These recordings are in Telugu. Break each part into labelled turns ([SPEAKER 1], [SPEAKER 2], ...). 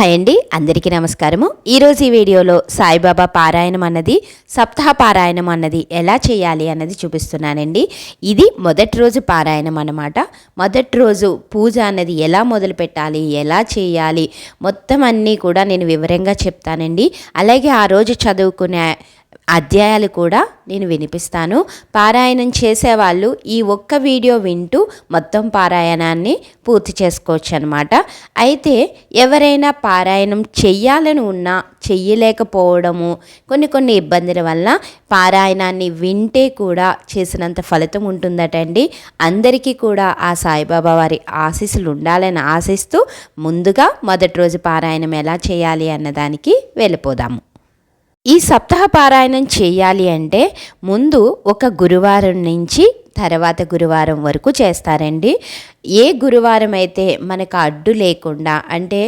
[SPEAKER 1] హాయ్ అండి. అందరికీ నమస్కారము. ఈరోజు ఈ వీడియోలో సాయిబాబా పారాయణం అన్నది సప్తాహ పారాయణం అన్నది ఎలా చేయాలి అన్నది చూపిస్తున్నానండి. ఇది మొదటి రోజు పారాయణం అన్నమాట. మొదటి రోజు పూజ అన్నది ఎలా మొదలు పెట్టాలి ఎలా చేయాలి మొత్తం అన్నీ కూడా నేను వివరంగా చెప్తానండి. అలాగే ఆ రోజు చదువుకునే అధ్యాయాలు కూడా నేను వినిపిస్తాను. పారాయణం చేసేవాళ్ళు ఈ ఒక్క వీడియో వింటూ మొత్తం పారాయణాన్ని పూర్తి చేసుకోవచ్చు అనమాట అయితే ఎవరైనా పారాయణం చెయ్యాలని ఉన్నా చెయ్యలేకపోవడము కొన్ని కొన్ని ఇబ్బందుల వల్ల పారాయణాన్ని వింటే కూడా చేసినంత ఫలితం ఉంటుందటండి. అందరికీ కూడా ఆ సాయిబాబా వారి ఆశీస్సులు ఉండాలని ఆశిస్తూ ముందుగా మొదటి రోజు పారాయణం ఎలా చేయాలి అన్నదానికి వెళ్ళిపోదాము. ఈ సప్తాహ పారాయణం చేయాలి అంటే ముందు ఒక గురువారం నుంచి తర్వాత గురువారం వరకు చేస్తారండి. ఏ గురువారం అయితే మనకు అడ్డు లేకుండా అంటే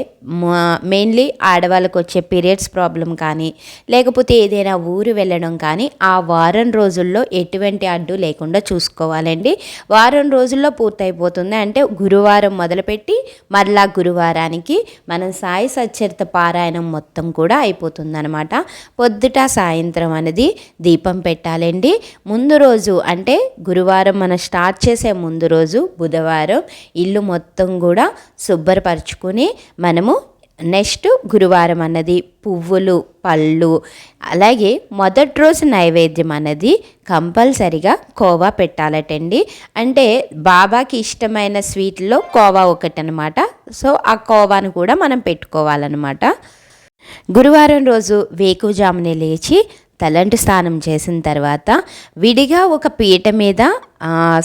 [SPEAKER 1] మెయిన్లీ ఆడవాళ్ళకు వచ్చే పీరియడ్స్ ప్రాబ్లం కానీ లేకపోతే ఏదైనా ఊరు వెళ్ళడం కానీ ఆ వారం రోజుల్లో ఎటువంటి అడ్డు లేకుండా చూసుకోవాలండి. వారం రోజుల్లో పూర్తయిపోతుంది. అంటే గురువారం మొదలుపెట్టి మరలా గురువారానికి మనం సాయి సచ్చరిత పారాయణం మొత్తం కూడా అయిపోతుంది అనమాట పొద్దుట సాయంత్రం అనేది దీపం పెట్టాలండి. ముందు రోజు అంటే గురువారం మనం స్టార్ట్ చేసే ముందు రోజు బుధవారం ఇల్లు మొత్తం కూడా శుభ్రపరచుకుని మనము నెక్స్ట్ గురువారం అన్నది పువ్వులు పళ్ళు అలాగే మొదటి రోజు నైవేద్యం అన్నది కంపల్సరిగా కోవా పెట్టాలటండి. అంటే బాబాకి ఇష్టమైన స్వీట్లో కోవా ఒకటి అనమాట సో ఆ కోవాను కూడా మనం పెట్టుకోవాలన్నమాట. గురువారం రోజు వేకుజామునే లేచి తలంటి స్నానం చేసిన తర్వాత విడిగా ఒక పీట మీద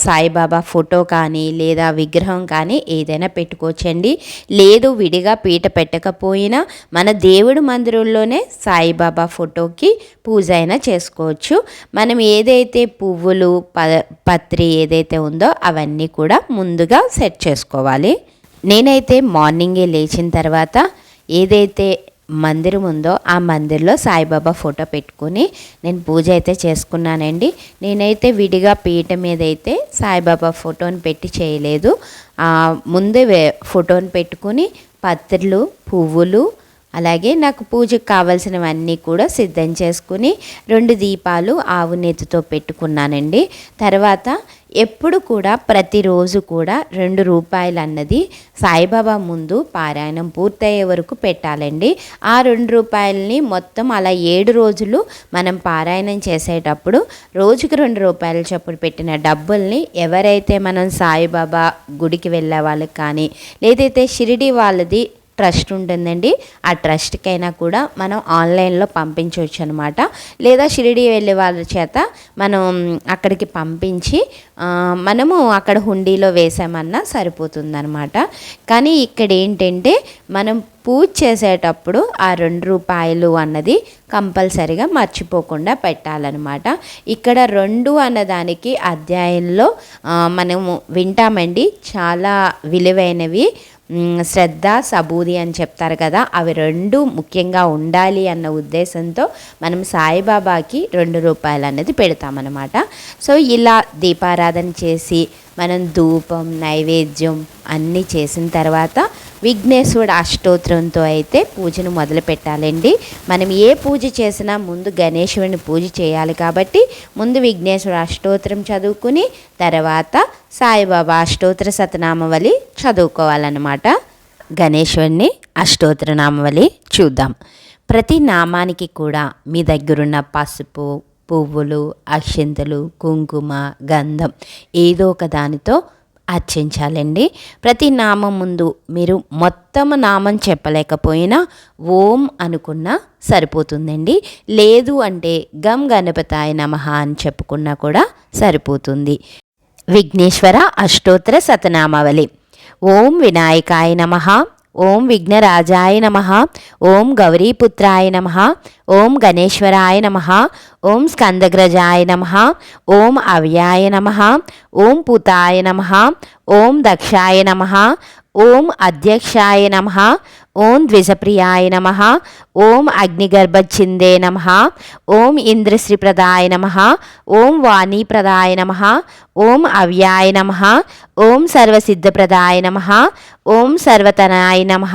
[SPEAKER 1] సాయిబాబా ఫోటో కానీ లేదా విగ్రహం కానీ ఏదైనా పెట్టుకోవచ్చండి. లేదు విడిగా పీట పెట్టకపోయినా మన దేవుడి మందిరంలోనే సాయిబాబా ఫోటోకి పూజ అయినా చేసుకోవచ్చు. మనం ఏదైతే పువ్వులు ప పత్రి ఏదైతే ఉందో అవన్నీ కూడా ముందుగా సెట్ చేసుకోవాలి. నేనైతే మార్నింగే లేచిన తర్వాత ఏదైతే మందిరం ఉందో ఆ మందిర్లో సాయిబాబా ఫోటో పెట్టుకుని నేను పూజ అయితే చేసుకున్నానండి. నేనైతే విడిగా పీట మీద అయితే సాయిబాబా ఫోటోని పెట్టి చేయలేదు. ముందే ఫోటోని పెట్టుకుని పత్రులు పువ్వులు అలాగే నాకు పూజకు కావలసినవన్నీ కూడా సిద్ధం చేసుకుని రెండు దీపాలు ఆవు నెత్తితో పెట్టుకున్నానండి. తర్వాత ఎప్పుడు కూడా ప్రతిరోజు కూడా రెండు రూపాయలు అన్నది సాయిబాబా ముందు పారాయణం పూర్తయ్యే వరకు పెట్టాలండి. ఆ రెండు రూపాయలని మొత్తం అలా ఏడు రోజులు మనం పారాయణం చేసేటప్పుడు రోజుకి రెండు రూపాయల చొప్పున పెట్టిన డబ్బుల్ని ఎవరైతే మనం సాయిబాబా గుడికి వెళ్ళే వాళ్ళకి కానీ లేదైతే షిరిడి వాళ్ళది ట్రస్ట్ ఉంటుందండి. ఆ ట్రస్ట్కైనా కూడా మనం ఆన్లైన్లో పంపించవచ్చు అనమాట లేదా షిరిడి వెళ్ళే వాళ్ళ చేత మనం అక్కడికి పంపించి మనము అక్కడ హుండీలో వేసామన్నా సరిపోతుందనమాట. కానీ ఇక్కడ ఏంటంటే మనం పూజ చేసేటప్పుడు ఆ రెండు రూపాయలు అన్నది కంపల్సరిగా మర్చిపోకుండా పెట్టాలన్నమాట ఇక్కడ రెండు అన్నదానికి అధ్యాయంలో మనము వింటామండి. చాలా విలువైనవి. శ్రద్ధ సబూది అని చెప్తారు కదా అవి రెండు ముఖ్యంగా ఉండాలి అన్న ఉద్దేశంతో మనం సాయిబాబాకి రెండు రూపాయలు అనేది పెడతామన్నమాట. సో ఇలా దీపారాధన చేసి మనం ధూపం నైవేద్యం అన్నీ చేసిన తర్వాత విఘ్నేశ్వరుడు అష్టోత్తరంతో అయితే పూజను మొదలు పెట్టాలండి. మనం ఏ పూజ చేసినా ముందు గణేశ్వరుని పూజ చేయాలి కాబట్టి ముందు విఘ్నేశ్వరుడు అష్టోత్తరం చదువుకుని తర్వాత సాయిబాబా అష్టోత్తర సతనామవలి చదువుకోవాలన్నమాట. గణేశ్వరిని అష్టోత్తర నామవలి చూద్దాం. ప్రతి నామానికి కూడా మీ దగ్గరున్న పసుపు పువ్వులు అక్షింతలు కుంకుమ గంధం ఏదో ఒక దానితో అర్చించాలండి. ప్రతి నామం ముందు మీరు మొత్తం నామం చెప్పలేకపోయినా ఓం అనుకున్నా సరిపోతుందండి. లేదు అంటే గమ్ గణపతాయ నమ అని చెప్పుకున్నా కూడా సరిపోతుంది. విఘ్నేశ్వర అష్టోత్తర సతనామావళి. ఓం వినాయకాయ నమ. ఓం విఘ్నరాజాయ నమ. ఓం గౌరీపుత్రాయ నమ. ఓం గణేశ్వరాయ నమ. ఓం స్కందగ్రజాయ నమ. ఓం అవ్యాయ నమ. ఓం పుతాయ నమ. ఓం దక్షాయ నమ. ఓం అధ్యక్షాయ నమ. ఓం ద్విజప్రియాయ నమ ఓం అగ్నిగర్భచ్చిందే నమ ఓం ఇంద్రశ్రీప్రదాయ నమ ఓం వాణీప్రదాయ నమ ఓం అవ్యాయ నమ ఓం సర్వసిద్ధప్రదాయ నమ ఓం సర్వతనాయ నమ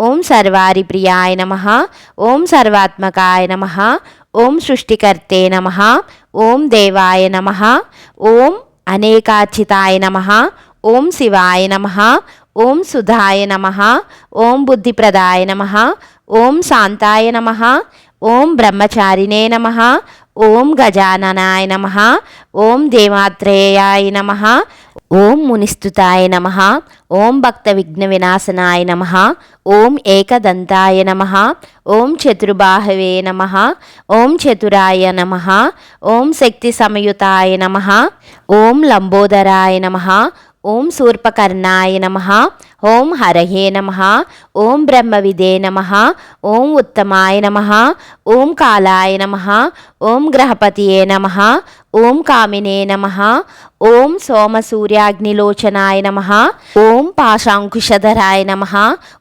[SPEAKER 1] ఓం సర్వారిప్రియాయ నమ ఓం సర్వాత్మకాయ నమ ఓం సృష్టికర్తే నమ ఓం దేవాయ నమ ఓం అనేకాచితాయ నమ ఓం శివాయ నమ ఓం సుధాయ నమ ఓం బుద్ధిప్రదాయ నమ ఓం శాంతాయ నమ ఓం బ్రహ్మచారిణే నమ ఓం గజాననాయ నమ ఓం దేవాత్రేయాయ నమ ఓం మునిస్తుతాయ నమ ఓం భక్త విఘ్న వినాశనాయ నమ ఓం ఏకదంతాయ నమ ఓం చతుర్బాహవే నమ ఓం చతురాయ నమ ఓం శక్తి సమయుతాయ నమ ఓం లంబోదరాయ నమ ఓం శూర్పకర్ణాయ నమ ఓం హరహే నమ ఓం బ్రహ్మవిదే నమ ఓం ఉత్తమాయ నమ ఓం కాలాయ నమ ఓం గ్రహపతియే నమ ఓం కామినే నమ. ఓం సోమసూర్యాగ్నిలోచనాయ నమ. ఓం పాశాంకుశధరాయ నమ.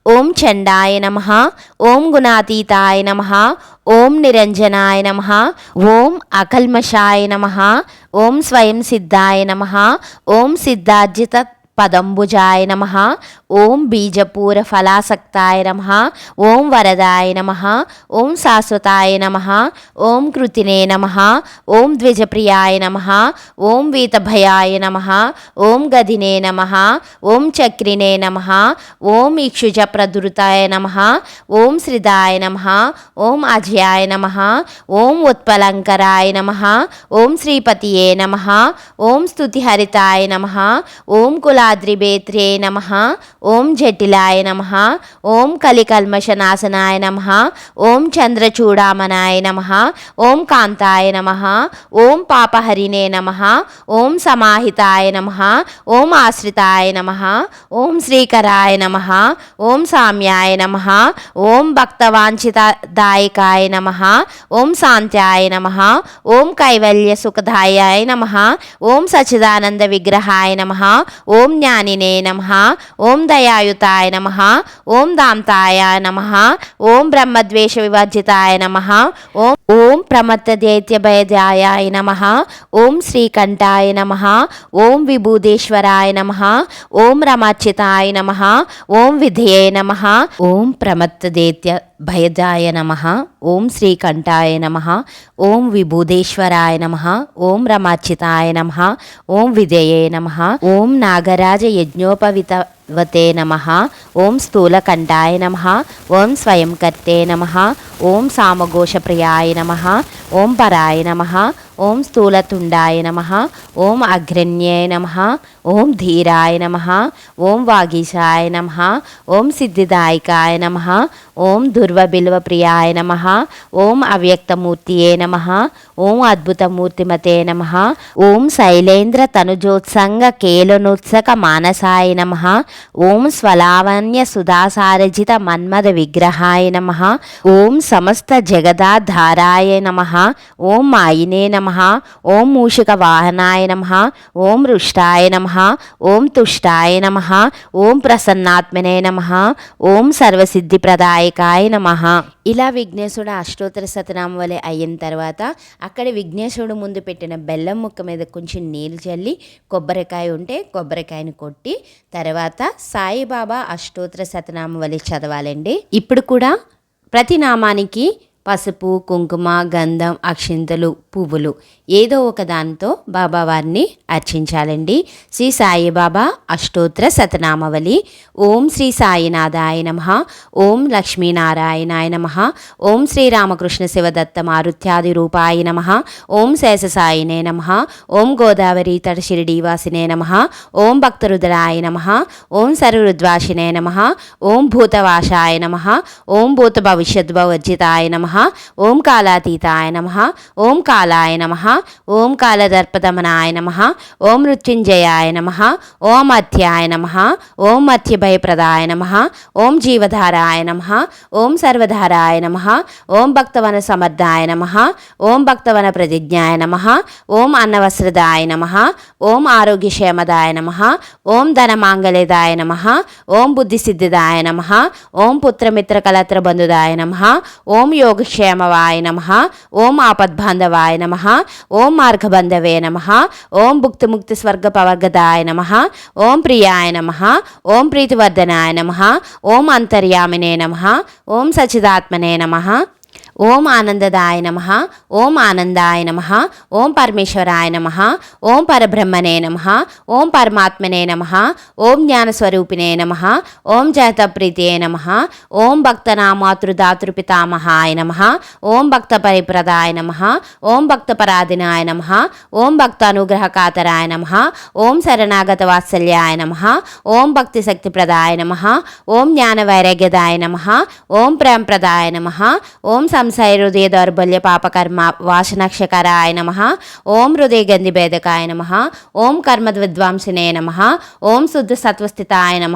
[SPEAKER 1] ఓం చండాయ నమ. ఓం గుణాతీతాయ నమ. ఓం నిరంజనాయ నమ. ఓం అకల్మషాయ నమ. ఓం స్వయం సిద్ధాయ నమ. ఓం సిద్ధార్జిత పదంబుజాయ నమ ఓం బీజపూర ఫలాసక్తాయ నమ ఓం వరదాయ నమ ఓం శాశ్వతాయ నమ ఓం కృతినే నమ ఓం ద్విజప్రియాయ నమ ఓం వీతభయాయ నమ ఓం గదినే నమ ఓం చక్రినే నమ ఓం ఇక్షుజ ప్రదురుతాయ నమ ఓం శ్రిదాయ నమ ఓం అజయాయ నమ ఓం ఉత్పలంకరాయ నమ ఓం శ్రీపతియే నమ ఓం స్తుతిహరితాయ నమ ఓం కులా కులాద్రిబేత్రే నమ ఓం జటిలాయ నమ ఓం కలికల్మషనాశనాయ నమ ఓం చంద్రచూడామనాయ నమ ఓం కాంతాయ నమ ఓం పాపహరిణే నమ ఓం సమాహితాయ నమ ఓం ఆశ్రితాయ నమ ఓం శ్రీకరాయ నమ ఓం సామ్యాయ నమ ఓం భక్తవాంఛితదాయకాయ నమ ఓం శాంత్యాయ నమ ఓం కైవల్య సుఖదాయాయ నమ ఓం సచిదానంద విగ్రహాయ నమ ఓం జ్ఞానినే నమ. ఓం దయాయుతాయ నమ. ఓం దాంతాయ నమ. ఓం బ్రహ్మద్వేష వివర్జితాయ నమ. ఓం ఓం ప్రమత్తదైత్యభయదాయ నమ. ఓం శ్రీకంఠాయ నమ. ఓం విభూదేశ్వరాయ నమ. ఓం రమాచితాయ నమ. ఓం విధేయ నమ. ఓం ప్రమత్తదైత్య భయదాయ నమ ఓం శ్రీకంఠాయ నమ ఓం విభూదేశ్వరాయ నమ ఓం రమాచితాయ నమ ఓం విధేయే నమ ఓం నాగరాజ యజ్ఞోపవిత వతే నమ ఓం స్థూలకంఠాయ నమ ఓం స్వయంకర్తే నమ ఓం సామఘోషప్రియాయ నమ ఓం పరాయ నమ ఓం స్థూలతుండాయ నమ ఓం అగ్రణ్యాయ నమ ఓం ధీరాయ నమ ఓం వాగీశాయ నమ ఓం సిద్ధిదాయకాయ నమ ఓం దుర్వబిల్వప్రియాయ నమ ఓం అవ్యక్తమూర్తియే నమ ఓం అద్భుతమూర్తిమతే నమ ఓం శైలేంద్ర తనుజోత్సంగ కేలనోత్సక మానసాయ నమ ఓం స్వలావణ్య సుధాసారజిత మన్మద విగ్రహాయ నమ. ఓం సమస్త జగదాధారాయ నమ. ఓం మాయినే నమ. ఓం మూషిక వాహనాయ నమ. ఓం రుష్టాయ నమ. ఓం తుష్టాయ నమ. ఓం ప్రసన్నాత్మనే నమ. ఓం సర్వసిద్ధిప్రదాయకాయ నమ. ఇలా విఘ్నేశుడు అష్టోత్తర సతనామవలే అయిన తర్వాత అక్కడ విఘ్నేశుడు ముందు పెట్టిన బెల్లం ముక్క మీద కొంచెం నీళ్ళు చల్లి కొబ్బరికాయ ఉంటే కొబ్బరికాయని కొట్టి తర్వాత సాయిబాబా అష్టోత్తర శతనామం చదవాలండి. ఇప్పుడు కూడా ప్రతి నామానికి పసుపు కుంకుమ గంధం అక్షింతలు పువ్వులు. ఏదో ఒక దానితో బాబావారిని అర్చించాలండి. శ్రీ సాయిబాబా అష్టోత్తర శతనామవళి ఓం శ్రీ సాయినాథాయ నమ. ఓం లక్ష్మీనారాయణాయ నమ. ఓం శ్రీరామకృష్ణ శివదత్త మారుత్యాది రూపాయ నమ. ఓం శేషసాయినే నమ. ఓం గోదావరి తట షిరిడీవాసినే నమ. ఓం భక్తరుద్రాయ నమ. ఓం సర్వరుద్వాసినే నమ. ఓం భూతవాసాయ నమ. ఓం భూత భవిష్యద్భవర్జితాయ నమ. ఓం కాలాతీతాయ నమ ఓం కాలాయ నమ ఓం కాలదర్పదమనాయ నమ ఓం మృత్యుంజయాయ నమ ఓం అత్యాయ నమ ఓం మధ్యభయప్రదాయ నమ ఓం జీవధారాయ నమ ఓం సర్వధారాయ నమ ఓం భక్తవన సమర్థాయ నమ ఓం భక్తవన ప్రతిజ్ఞాయ నమ ఓం అన్నవస్త్రదాయ నమ ఓం ఆరోగ్యక్షేమదాయ నమ ఓం ధనమాంగళ్యదాయ నమ ఓం బుద్ధిసిద్ధిదాయ నమ ఓం పుత్రమిత్ర కలత్ర బంధుదాయ నమ ఓం యోగ క్షేమవాయ నమ. ఓం ఆపద్బాంధవాయ నమ. ఓం మార్గబంధవే నమ. ఓం భుక్తిముక్తి స్వర్గ పవర్గదాయ నమ. ఓం ప్రియాయ నమ. ఓం ప్రీతివర్ధనాయ నమ. ఓం అంతర్యామినే నమ. ఓం సచిదాత్మనే నమ. ఓం ఆనందదాయ నమ ఓం ఆనందాయ నమ ఓం పరమేశ్వరాయ నమ ఓం పరబ్రహ్మనే నమ ఓం పరమాత్మనే నమ ఓం జ్ఞానస్వరూపిణే నమ ఓం జయతప్రీతే నమ ఓం భక్తనామాతృదాతృపితామహాయ నమ ఓం భక్త పరిప్రదాయ నమ ఓం భక్త పరాధినాయ నమ ఓం భక్త అనుగ్రహకాతరాయ నమ ఓం శరణాగత వాత్సల్యాయ నమ ఓం భక్తి శక్తిప్రదాయ నమ ఓం జ్ఞాన వైరాగ్యదాయ నమ ఓం ప్రేమప్రదాయ నమ ఓం సం సంశయ హృదయ దౌర్బల్య పాపకర్మ వాసనక్షకరాయ నమ ఓం హృదయ గంధి భేదకాయ నమ ఓం కర్మద్విద్వాంసినే నమ ఓం శుద్ధ సత్వస్థితాయ నమ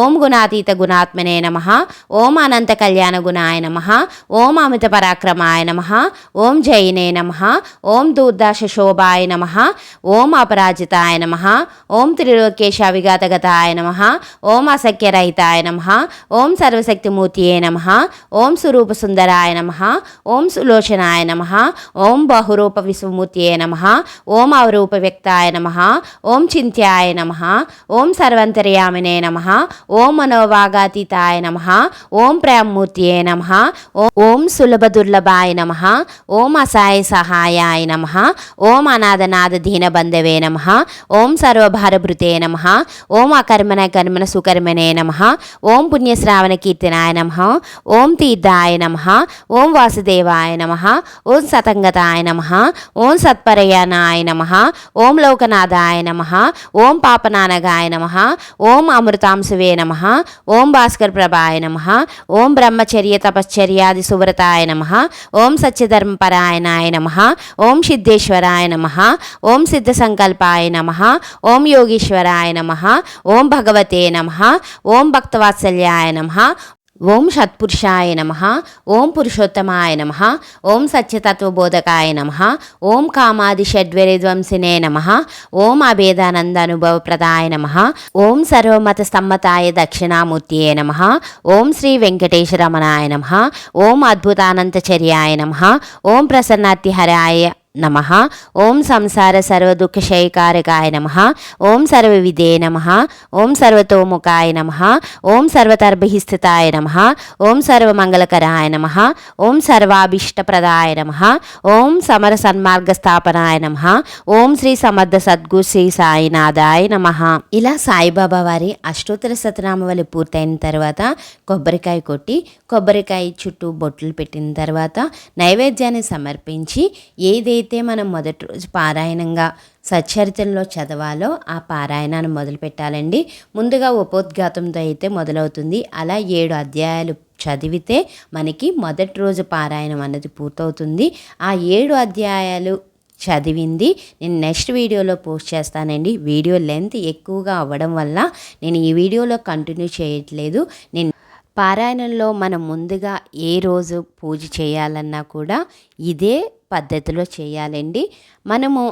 [SPEAKER 1] ఓం గుణాతీత గుణాత్మనే నమ ఓం అనంత కళ్యాణ గుణాయ నమ ఓం అమిత పరాక్రమాయ నమ ఓం జయినే నమ ఓం దూర్దాశ శోభాయ నమ ఓం అపరాజితాయ నమ ఓం త్రిలోకేశ విఘాతగతాయ నమ ఓం అసఖ్యరహితాయ నమ ఓం సర్వశక్తిమూర్తియే నమ ఓం స్వరూప సుందరాయ నమ ఓం సులోచనాయ నమ ఓం బహురూప విశ్వమూర్తియే నమ ఓం అవరూప వ్యక్తాయ నమ ఓం చింత్యాయ నమ ఓం సర్వంతర్యామినే నమ ఓం మనోవాగాతీతాయ నమ ఓం ప్రేమమూర్తియే నమ ఓం సులభ దుర్లభాయ నమ ఓం అసాయ సహాయాయ నమ ఓం అనాథనాథ దీనబంధవే నమ ఓం సర్వభారభృతే నమ ఓం అకర్మణ కర్మణ సుకర్మణే నమ ఓం పుణ్యశ్రావణ కీర్తనాయ నమ ఓం తీర్థాయ నమ ఓం ఓం వాసుదేవాయ నమ ఓం సతంగతాయ నమ ఓం సత్పరయానాయ నమ ఓం లోకనాథాయ నమ ఓం పాపనానగాయ నమ ఓం అమృతాంశువే నమ ఓం భాస్కర్ ప్రభాయ నమ ఓం బ్రహ్మచర్య తపశ్చర్యాది సువ్రతాయ నమ ఓం సత్యధర్మపరాయణాయ నమ ఓం సిద్ధేశ్వరాయ నమ ఓం సిద్ధ సంకల్పాయ నమ ఓం యోగీశ్వరాయ నమ ఓం భగవతే నమ ఓం భక్తవాత్సల్యాయ నమ ఓం షత్పురుషాయ నమ ఓం పురుషోత్తమాయ నమ ఓం సత్యతత్వబోధకాయ నమ ఓం కామాది షడ్వరిధ్వంసినే నమ ఓం అభేదానందానుభవప్రదాయ నమ ఓం సర్వమత సమ్మతాయ దక్షిణామూర్తియే నమ ఓం శ్రీ వెంకటేశ్వరమణాయ నమ ఓం అద్భుతానంతచర్యాయ నమ ఓం ప్రసన్నాతిహరాయ నమ. ఓం సంసార సర్వదుఃఖశయకారకాయ నమ. ఓం సర్వవిదే నమ. ఓం సర్వతోముఖాయ నమ. ఓం సర్వతర్భిస్థితాయ నమ. ఓం సర్వమంగళకరాయ నమ. ఓం సర్వాభీష్టప్రదాయ నమ. ఓం సమర సన్మార్గస్థాపనాయ నమ. ఓం శ్రీ సమర్థ సద్గు శ్రీ సాయినాథాయ నమ. ఇలా సాయిబాబా వారి అష్టోత్తర సతనామవళి పూర్తయిన తర్వాత కొబ్బరికాయ కొట్టి కొబ్బరికాయ చుట్టూ బొట్లు పెట్టిన తర్వాత నైవేద్యాన్ని సమర్పించి ఏదైతే మనం మొదటి రోజు పారాయణంగా సచ్చరిత్రలో చదవాలో ఆ పారాయణాన్ని మొదలు పెట్టాలండి. ముందుగా ఉపోద్ఘాతంతో అయితే మొదలవుతుంది. అలా ఏడు అధ్యాయాలు చదివితే మనకి మొదటి రోజు పారాయణం అన్నది పూర్తవుతుంది. ఆ ఏడు అధ్యాయాలు చదివింది. నేను నెక్స్ట్ వీడియోలో పోస్ట్ చేస్తానండి. వీడియో లెంత్ ఎక్కువగా అవ్వడం వల్ల నేను ఈ వీడియోలో కంటిన్యూ చేయట్లేదు. నేను పారాయణంలో మనం ముందుగా ఏ రోజు పూజ చేయాలన్నా కూడా ఇదే పద్ధతిలో చేయాలండి. మనము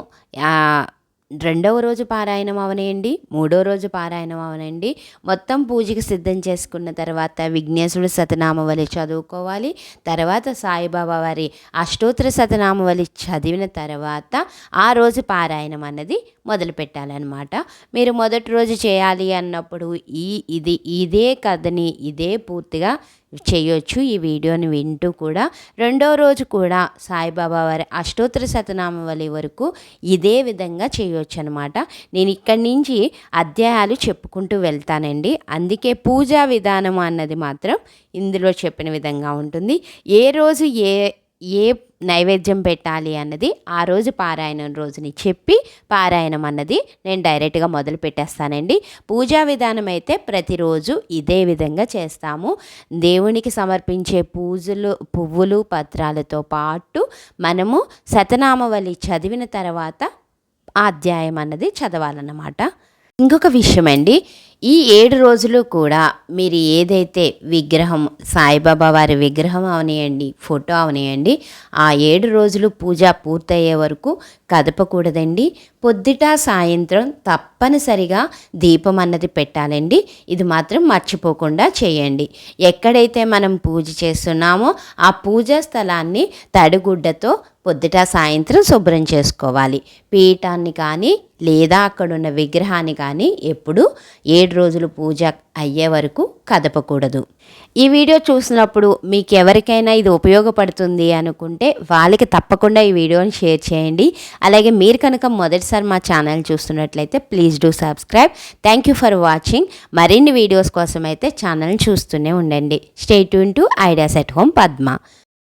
[SPEAKER 1] రెండవ రోజు పారాయణం అవనండి మూడో రోజు పారాయణం అవనండి. మొత్తం పూజకి సిద్ధం చేసుకున్న తర్వాత విఘ్నేశ్వరుడు సతనామవళి చదువుకోవాలి. తర్వాత సాయిబాబా వారి అష్టోత్తర సతనామవళి చదివిన తర్వాత ఆ రోజు పారాయణం అన్నది మొదలు పెట్టాలన్నమాట. మీరు మొదటి రోజు చేయాలి అన్నప్పుడు ఈ ఇది ఇదే కథని ఇదే పూర్తిగా చేయొచ్చు. ఈ వీడియోని వింటూ కూడా రెండో రోజు కూడా సాయిబాబా వారి అష్టోత్తర శతనామవళి వరకు ఇదే విధంగా చేయొచ్చు అనమాట నేను ఇక్కడి నుంచి అధ్యాయాలు చెప్పుకుంటూ వెళ్తానండి. అందుకే పూజా విధానం అన్నది మాత్రం ఇందులో చెప్పిన విధంగా ఉంటుంది. ఏ రోజు ఏ ఏ నైవేద్యం పెట్టాలి అన్నది ఆ రోజు పారాయణం రోజుని చెప్పి పారాయణం అన్నది నేను డైరెక్ట్గా మొదలు పెట్టేస్తానండి. పూజా విధానం అయితే ప్రతిరోజు ఇదే విధంగా చేస్తాము. దేవునికి సమర్పించే పూజలు పువ్వులు పత్రాలతో పాటు మనము శతనామవళి చదివిన తర్వాత ఆ అధ్యాయం అన్నది చదవాలన్నమాట. ఇంకొక విషయం అండి ఈ ఏడు రోజులు కూడా మీరు ఏదైతే విగ్రహం సాయిబాబా వారి విగ్రహం అవనియండి ఫోటో అవనియండి ఆ ఏడు రోజులు పూజ పూర్తయ్యే వరకు కదపకూడదండి. పొద్దుట సాయంత్రం తప్పనిసరిగా దీపం అన్నది పెట్టాలండి. ఇది మాత్రం మర్చిపోకుండా చేయండి. ఎక్కడైతే మనం పూజ చేస్తున్నామో ఆ పూజా స్థలాన్ని తడిగుడ్డతో పొద్దుట సాయంత్రం శుభ్రం చేసుకోవాలి. పీఠాన్ని కానీ లేదా అక్కడున్న విగ్రహాన్ని కానీ ఎప్పుడు ఏడు రోజులు పూజ అయ్యే వరకు కదపకూడదు. ఈ వీడియో చూసినప్పుడు మీకు ఎవరికైనా ఇది ఉపయోగపడుతుంది అనుకుంటే వాళ్ళకి తప్పకుండా ఈ వీడియోని షేర్ చేయండి. అలాగే మీరు కనుక మొదటిసారి మా ఛానల్ చూస్తున్నట్లయితే please do subscribe. Thank you for watching మరిన్ని వీడియోస్ కోసం అయితే ఛానల్ చూస్తూనే ఉండండి. Stay tune to ideas at home Padma